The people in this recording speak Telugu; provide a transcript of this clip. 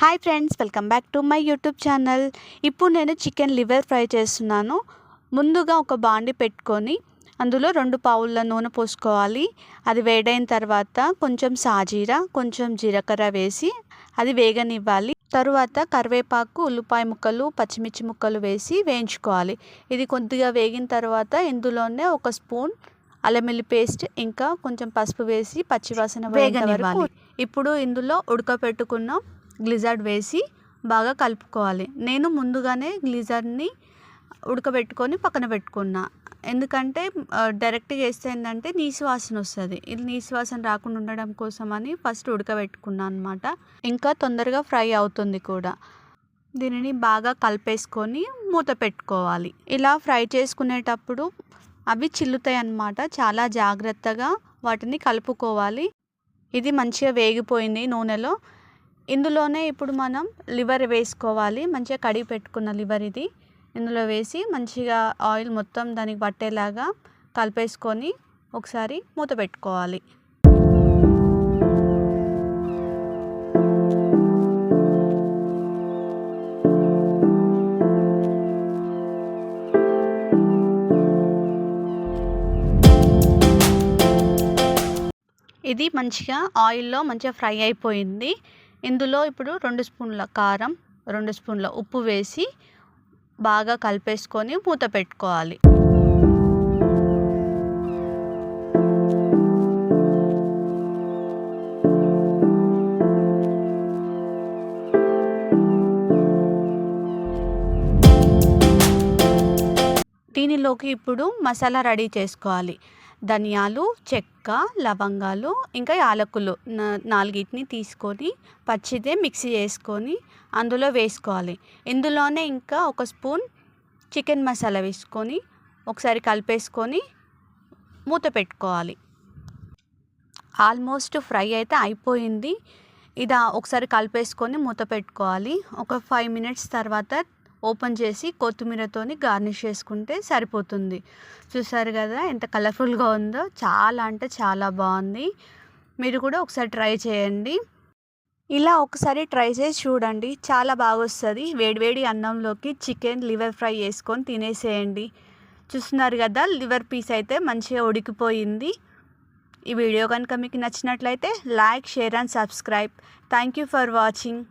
Hi friends welcome back to my YouTube channel ఇప్పుడు నేను చికెన్ లివర్ ఫ్రై చేస్తున్నాను. ముందుగా ఒక బాండి పెట్టుకొని అందులో రెండు పావుల నూనె పోసుకోవాలి. అది వేడైన తర్వాత కొంచెం సాజీరా కొంచెం జీలకర్ర వేసి అది వేగనివ్వాలి. తరువాత కరివేపాకు ఉల్లిపాయ ముక్కలు పచ్చిమిర్చి ముక్కలు వేసి వేయించుకోవాలి. ఇది కొద్దిగా వేగిన తర్వాత ఇందులోనే ఒక స్పూన్ అల్లం పేస్ట్ ఇంకా కొంచెం పసుపు వేసి పచ్చివాసన వేగనివ్వాలి. ఇప్పుడు ఇందులో ఉడకపెట్టుకున్న గ్లిజర్డ్ వేసి బాగా కలుపుకోవాలి. నేను ముందుగానే గ్లిజర్ని ఉడకబెట్టుకొని పక్కన పెట్టుకున్నా. ఎందుకంటే డైరెక్ట్గా వేస్తే ఏంటంటే నీసు వాసన వస్తుంది. ఇది నీసు వాసన రాకుండా ఉండడం కోసం అని ఫస్ట్ ఉడకబెట్టుకున్నాను అనమాట ఇంకా తొందరగా ఫ్రై అవుతుంది కూడా. దీనిని బాగా కలిపేసుకొని మూత పెట్టుకోవాలి. ఇలా ఫ్రై చేసుకునేటప్పుడు అవి చిల్లుతాయి అన్నమాట. చాలా జాగ్రత్తగా వాటిని కలుపుకోవాలి. ఇది మంచిగా వేగిపోయింది నూనెలో. ఇందులోనే ఇప్పుడు మనం లివర్ వేసుకోవాలి. మంచిగా కడిగి పెట్టుకున్న లివర్ ఇది. ఇందులో వేసి మంచిగా ఆయిల్ మొత్తం దానికి పట్టేలాగా కలిపేసుకొని ఒకసారి మూత పెట్టుకోవాలి. ఇది మంచిగా ఆయిల్లో మంచిగా ఫ్రై అయిపోయింది. ఇందులో ఇప్పుడు రెండు స్పూన్ల కారం రెండు స్పూన్ల ఉప్పు వేసి బాగా కలిపేసుకొని మూత పెట్టుకోవాలి. దీనిలోకి ఇప్పుడు మసాలా రెడీ చేసుకోవాలి. ధనియాలు చెక్క లవంగాలు ఇంకా యాలకులు నాలుగిటిని తీసుకొని పచ్చిదే మిక్సీ చేసుకొని అందులో వేసుకోవాలి. ఇందులోనే ఇంకా ఒక స్పూన్ చికెన్ మసాలా వేసుకొని ఒకసారి కలిపేసుకొని మూత పెట్టుకోవాలి. ఆల్మోస్ట్ ఫ్రై అయితే అయిపోయింది. ఇది ఒకసారి కలిపేసుకొని మూత పెట్టుకోవాలి. ఒక ఫైవ్ మినిట్స్ తర్వాత ఓపెన్ చేసి కొత్తిమీరతోని గార్నిష్ చేసుకుంటే సరిపోతుంది. చూసారు కదా ఎంత కలర్ఫుల్గా ఉందో. చాలా అంటే చాలా బాగుంది. మీరు కూడా ఒకసారి ట్రై చేయండి. ఇలా ఒకసారి ట్రై చేసి చూడండి. చాలా బాగా వస్తుంది వేడివేడి అన్నంలోకి చికెన్ లివర్ ఫ్రై చేసుకొని తినేసేయండి. చూస్తున్నారు కదా లివర్ పీస్ అయితే మంచిగా ఉడికిపోయింది. ఈ వీడియో కనుక మీకు నచ్చినట్లయితే like share and subscribe. Thank you for watching.